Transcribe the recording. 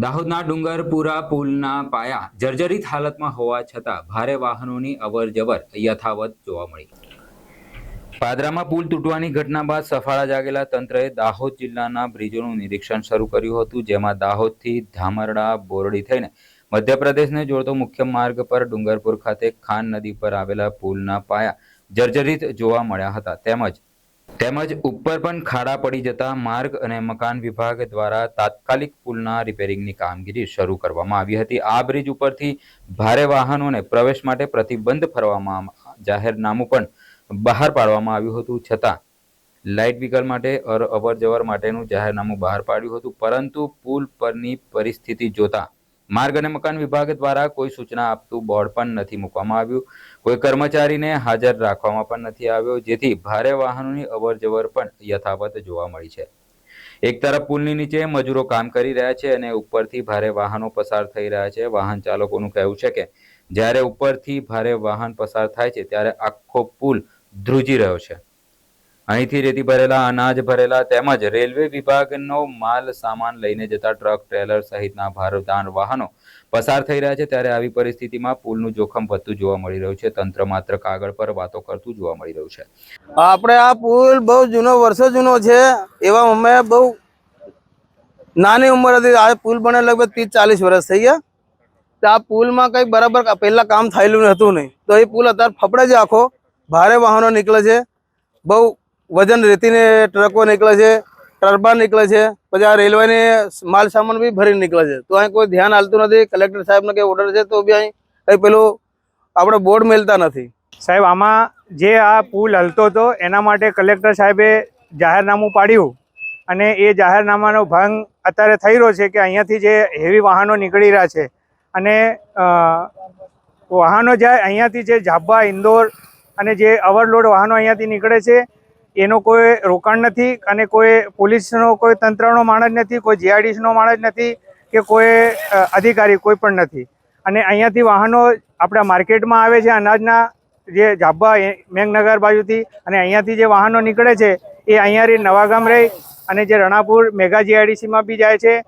દાહોદના ડુંગરપુરા પુલના પાયા જર્જરિત હાલતમાં હોવા છતાં ભારે વાહનોની અવરજવર યથાવત જોવા મળી. પાદરામાં પુલ તૂટવાની ઘટના બાદ સફાળા જાગેલા તંત્રએ દાહોદ જિલ્લાના બ્રિજોનું નિરીક્ષણ શરૂ કર્યું હતું, જેમાં દાહોદથી ધામરડા બોરડી થઈને મધ્યપ્રદેશને જોડતો મુખ્ય માર્ગ પર ડુંગરપુર ખાતે ખાન નદી પર આવેલા પુલના પાયા જર્જરિત જોવા મળ્યા હતા. તેમજ તેમજ ઉપર પણ ખાડા પડી જતા માર્ગ અને મકાન વિભાગ દ્વારા તાત્કાલિક પુલના રિપેરિંગની કામગીરી શરૂ કરવામાં આવી હતી. આ બ્રિજ ઉપરથી ભારે વાહનોને પ્રવેશ માટે પ્રતિબંધ ફરવામાં જાહેરનામું પણ બહાર પાડવામાં આવ્યું હતું. છતાં લાઇટ વ્હીકલ માટે અવર જવર માટેનું જાહેરનામું બહાર પાડ્યું હતું. પરંતુ પુલ પરની પરિસ્થિતિ જોતા માર્ગ અને મકાન વિભાગ દ્વારા કોઈ સૂચના આપતું બોર્ડ પણ નથી મૂકવામાં આવ્યું. કોઈ કર્મચારીને હાજર રાખવામાં પણ નથી આવ્યો, જેથી ભારે વાહનોની અવર જવર પણ યથાવત જોવા મળી છે. એક તરફ પુલની નીચે મજૂરો કામ કરી રહ્યા છે અને ઉપરથી ભારે વાહનો પસાર થઈ રહ્યા છે. વાહન ચાલકોનું કહેવું છે કે, જ્યારે ઉપરથી ભારે વાહન પસાર થાય છે, ત્યારે આખો પુલ ધ્રુજી રહ્યો છે. અહીંથી રેતી ભરેલા, અનાજ ભરેલા તેમજ રેલવે વિભાગનો માલ સામાન લઈને જતા ટ્રક, ટ્રેલર સહિતના ભારદાન વાહનો પસાર થઈ રહ્યા છે. ત્યારે આવી પરિસ્થિતિમાં પુલનું જોખમ વધતું જોવા મળી રહ્યું છે. તંત્ર માત્ર કાગળ પર વાતો કરતું જોવા મળી રહ્યું છે. આપણે આ પુલ બહુ જૂનો, વર્ષો જૂનો છે. એવા અમે બહુ નાની ઉંમર હતી. આ પુલ બને લગભગ ત્રીસ ચાલીસ વર્ષ થઈ ગયા. તો આ પુલમાં કંઈ બરાબર પહેલાં કામ થયેલું હતું નહીં. તો એ પુલ અત્યારે ફફડે છે આખો. ભારે વાહનો નીકળે છે. બહુ વજન રેતીને ટ્રકો નીકળે છે, ટર્બાન નીકળે છે, પછી આ રેલવેને માલ સામાન બી ભરીને નીકળે છે. તો અહીં કોઈ ધ્યાન હાલતું નથી, કલેક્ટર સાહેબનો કંઈ ઓર્ડર છે તો બી અહીં કંઈ પેલું આપણે બોર્ડ મેલતા નથી. સાહેબ, આમાં જે આ પુલ હલતો હતો, એના માટે કલેક્ટર સાહેબે જાહેરનામું પાડ્યું અને એ જાહેરનામાનો ભંગ અત્યારે થઈ રહ્યો છે કે અહીંયાથી જે હેવી વાહનો નીકળી રહ્યા છે અને વાહનો જાય અહીંયાથી જે ઝાબા ઇન્દોર અને જે ઓવરલોડ વાહનો અહીંયાથી નીકળે છે એનો કોઈ રોકાણ નથી અને કોઈ પોલીસનો, કોઈ તંત્રનો માણસ નથી, કોઈ જીઆઈડીસીનો માણસ નથી કે કોઈ અધિકારી કોઈ પણ નથી. અને અહીંયાથી વાહનો આપણા માર્કેટમાં આવે છે, અનાજના જે જાબા મેઘનગર બાજુથી અને અહીંયાથી જે વાહનો નીકળે છે, એ અહીંયા રહી નવાગામ રહી અને જે રણાપુર મેગા જીઆઈડીસીમાં બી જાય છે.